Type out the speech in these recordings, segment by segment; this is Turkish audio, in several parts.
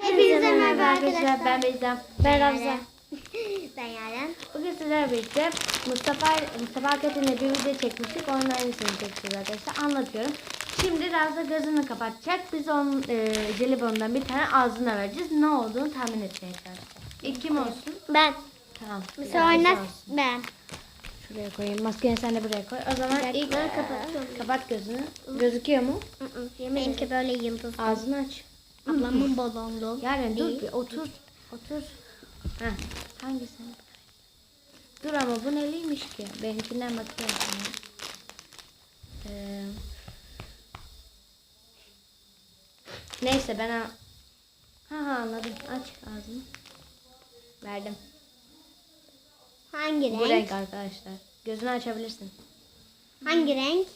Hepinize merhaba arkadaşlar. Ben Beyza. Ben Ramza. ben Yaren. Bugün sizlerle birlikte Mustafa Mustafa Akat'ın bir video çekmiştik. Onun aynısını çekeceğiz arkadaşlar. Anlatıyorum. Şimdi Ramza gözünü kapatacak. Biz onun e, jelibondan bir tane ağzına vereceğiz. Ne olduğunu tahmin edeceğiz arkadaşlar. İlk kim olsun? Ben. Tamam. Sonra olsun. ben. Şuraya koyayım. Maskeni sen de buraya koy. O zaman Bir ilk dakika, kapatıyorum. kapat gözünü. Gözüküyor mu? Benimki böyle yıldız. Ağzını aç. Ablamın balonlu. Yaren dur bir otur. Otur. Heh. Hangisi? Dur ama bu neliymiş ki? Benimkinden bakıyorum. Ee, neyse ben ha, ha ha anladım. Aç ağzını. Verdim. Hangi Bu renk? renk arkadaşlar. Gözünü açabilirsin. Hangi renk?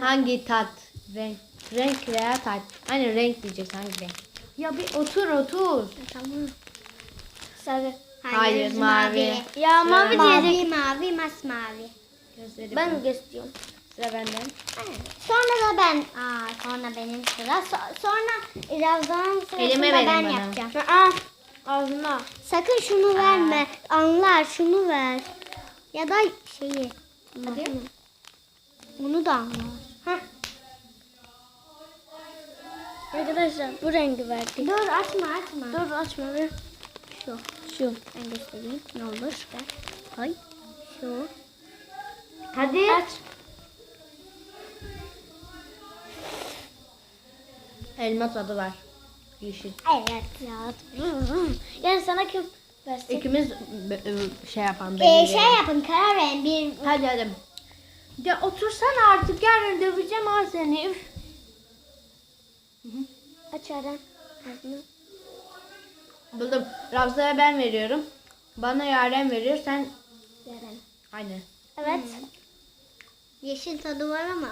Hangi tat? Renk. Renk veya tat. Hani renk diyeceksin hangi renk? Ya bir otur otur. Tamam. Sarı. Hayır, mavi. Ya mavi mavi diyecek. Mavi masmavi. Gözleri Ben gösteriyorum. Sıra benden. Sonra da ben. Aa, sonra benim sıra. So- sonra sırasında Elime verin ben bana. yapacağım. Aa, ağzına. Sakın şunu verme. Anlar şunu ver. Ya da şeyi. Hadi. Bunu da anlar. Heh. Arkadaşlar bu rengi verdik. Dur açma açma. Dur açma bir. Şu. Şu. Ben göstereyim. Ne olur. Ver. Ay. Şu. Hadi. Aç. Elma tadı var. Yeşil. Evet ya. Yani sana kim versin? İkimiz b- b- şey yapan Ee, belirleyelim. şey yapın karar verin. Bir Hadi hadi. Ya otursana artık yarın döveceğim ha seni. Aç Eren. Buldum. Ravza'ya ben veriyorum. Bana Yaren veriyor. Sen Eren. aynı. Evet. Yeşil tadı var ama.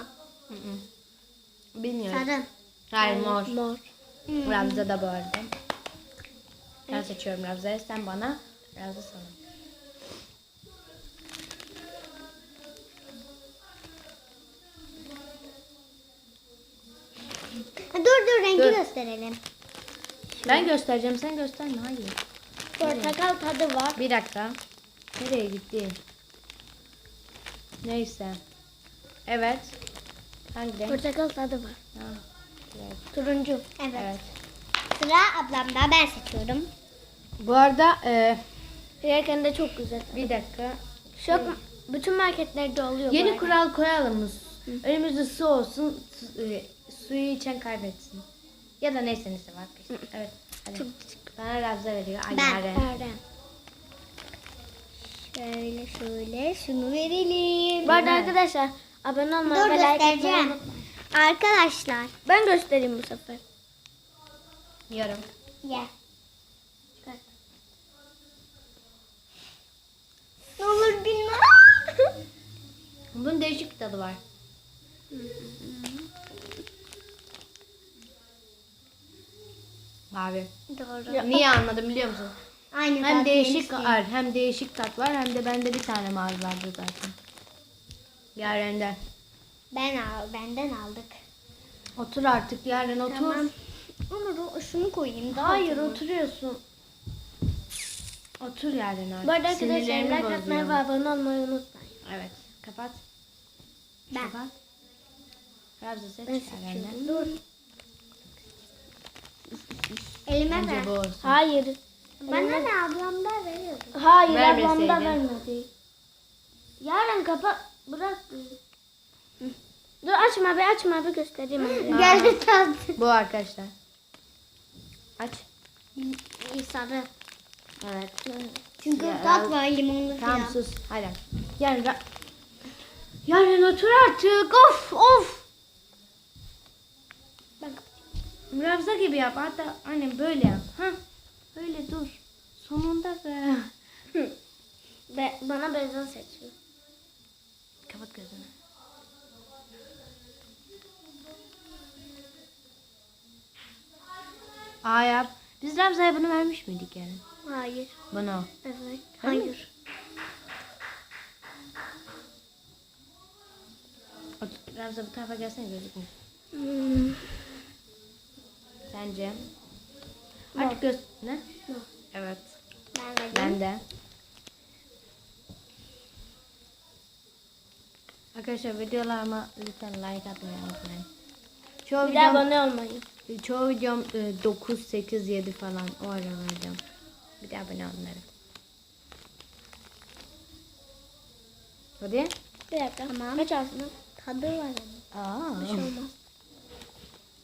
Hı hı. Bilmiyorum. Sarı. Hayır mor. Mor. Ravza da bu arada. Ben seçiyorum Ravza'yı. Sen bana. Ravza sana. Dur dur rengi Dur. gösterelim. Ben göstereceğim. Sen gösterme. Hayır. Portakal tadı var. Bir dakika. Nereye gitti? Neyse. Evet. Hangi renk? Portakal tadı var. Ha, evet. Turuncu. Evet. evet. Sıra ablamda ben seçiyorum. Bu arada e, Yerken de çok güzel. bir dakika. Şu bütün marketlerde oluyor. bu Yeni arada. kural koyalım? Önümüzde su olsun. su- e, suyu içen kaybetsin. Ya da neyse neyse var. Evet. Hadi. Bana Ravza veriyor. Ay, Ben. Şöyle şöyle şunu verelim. Bu arada arkadaşlar abone olmayı Dur ve like unutmayın. Arkadaşlar. Ben göstereyim bu sefer. Yiyorum. Ye. Ne olur bilmem. Bunun değişik tadı var. Mavi. Doğru. Niye anladım biliyor musun? Aynı Hem değişik var, hem değişik tat var hem de bende bir tane mavi vardı zaten. Yaren'den. Ben al, benden aldık. Otur artık Yaren otur. Tamam. Ama şunu koyayım daha Hayır oturur. oturuyorsun. Otur Yaren artık. Bu arada arkadaşlar like atmayı ve abone olmayı unutmayın. Evet. Kapat. Ben. Kapat. Ravza seç Ben seçiyorum. Dur. Elime Bence ver. bu olsun. Hayır. Bana ne ablam da veriyordu. Hayır ablam da Vermeseydin. vermedi. Yarın kapat. Bırak. Dur açma be açma be göstereyim. Geldi tat. Bu arkadaşlar. Aç. İyi sarı. Evet. Çünkü Ya, tat var limonlu Tamam falan. sus. Hadi. Yarın Ra- Yarın otur artık. Of of. Ravza gibi yap. Hatta annem böyle yap. Ha? Böyle dur. Sonunda be. Be, bana beyza seçiyor. Kapat gözünü. Aa yap. Biz Ravza'ya bunu vermiş miydik yani? Hayır. Bunu. Evet. Hayır. Otur. Ravza bu tarafa gelsene gözükmüyor. Hmm. Sence? Artık göz... Ne? Mor. Evet. Ben verdim. Ben de. Arkadaşlar videolarıma lütfen like atmayı unutmayın. Çoğu Bir de videom, abone olmayın. çoğu videom e, 9, 8, 7 falan o ara vereceğim. Bir de abone evet. Hadi. Bir dakika. Tamam. Kaç ağzına? Tadı var ama. Aa. Bir şey olmaz.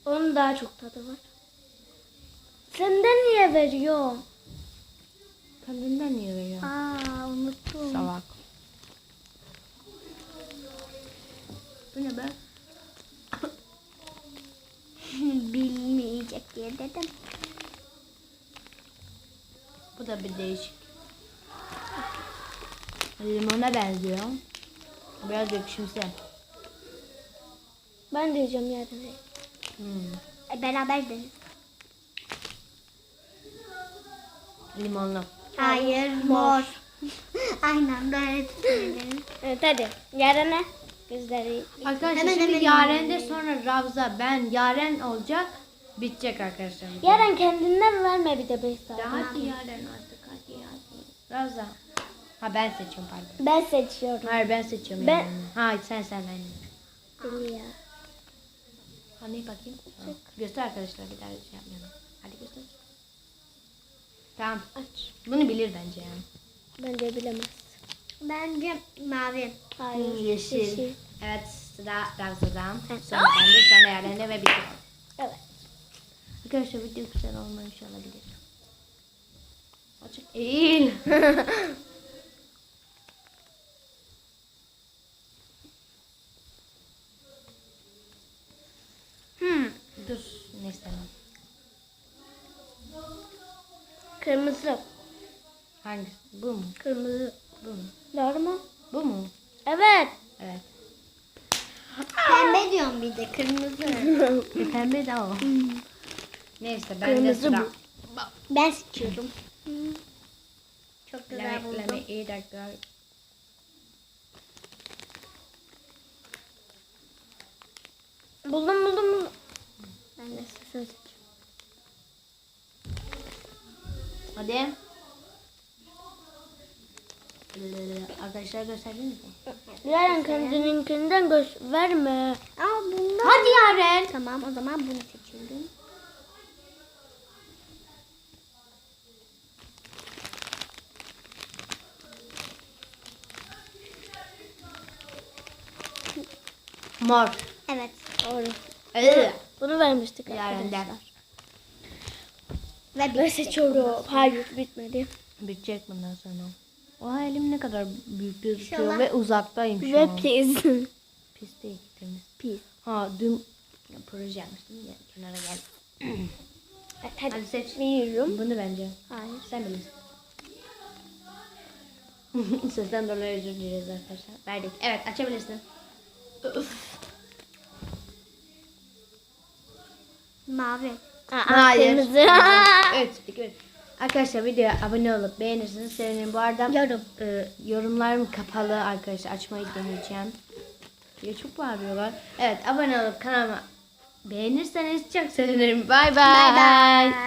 Onun daha çok tadı var. Senden niye veriyor? Kendinden niye veriyor? Aa unuttum. Salak. Bu ne be? Bilmeyecek diye dedim. Bu da bir değişik. Limona benziyor. Biraz ekşimsi. Ben de yiyeceğim yerden. Hmm. E, beraber deriz. Limonlu. Hayır mor. Aynen böyle düşünelim. Evet hadi. Yerine gözleri. Arkadaşlar Hemen, şimdi hemen, Yaren'de sonra Ravza ben Yaren olacak. Bitecek arkadaşlar. Yaren kendinden verme bir de 5 saat. Hadi Yaren artık hadi hadi. Ravza. Ha ben seçiyorum pardon. Ben seçiyorum. Hayır ben seçiyorum Ben- Yaren'i. Hayır sen sen ben. Ya. Hani bakayım. Ha, Göster arkadaşlar bir daha şey yapmayalım. Hadi göster. Tamam. Aç. Bunu bilir bence yani. Bence bilemez. Bence mavi. Hayır. Yeşil. Evet sıra Ravza'dan. Evet. Sonra bende sonra Yaren'de ve bitiyor. Evet. Arkadaşlar video güzel olmamış olabilir. Açık değil. Hmm. Dur neyse. Kırmızı. Hangisi? Bu mu? Kırmızı. Bu mu? Doğru mu? Bu mu? Evet. Evet. Pembe diyorum bir de kırmızı. E, pembe de o. Neyse ben de Kırmızı sıra. bu. ben seçiyorum. Çok Let güzel me, let buldum. me eat that girl. Buldum buldum buldum. Ben de sen seçiyorum. Hadi. Ee, Arkadaşlar gösterdiniz mi? Yaren kendininkinden göz verme. Aa bundan. Hadi Yaren. Tamam o zaman bunu seçiyorum. Mor. Evet. Doğru. Ee, Bunu vermiştik Yaren'den. arkadaşlar. Ve bitti. seçiyorum. Hayır bitmedi. Bitecek bundan sonra. Oha elim ne kadar büyük gözüküyor İnşallah. ve uzaktayım şu Ve an. pis. Pis değil temiz. pis. Ha dün proje yapmıştım ya kenara gel. Evet, hadi. Hadi seç. Veriyorum. Bunu bence. Hayır. Sen bilirsin. Sizden dolayı özür dileriz arkadaşlar. Verdik. Evet açabilirsin. Mavi. Aa, Kırmızı. evet, evet. Arkadaşlar videoya abone olup beğenirseniz sevinirim. Bu arada Yorum. e, yorumlarım kapalı arkadaşlar. Açmayı deneyeceğim. Ya çok bağırıyorlar. Evet abone olup kanalıma beğenirseniz çok sevinirim. Bay bay.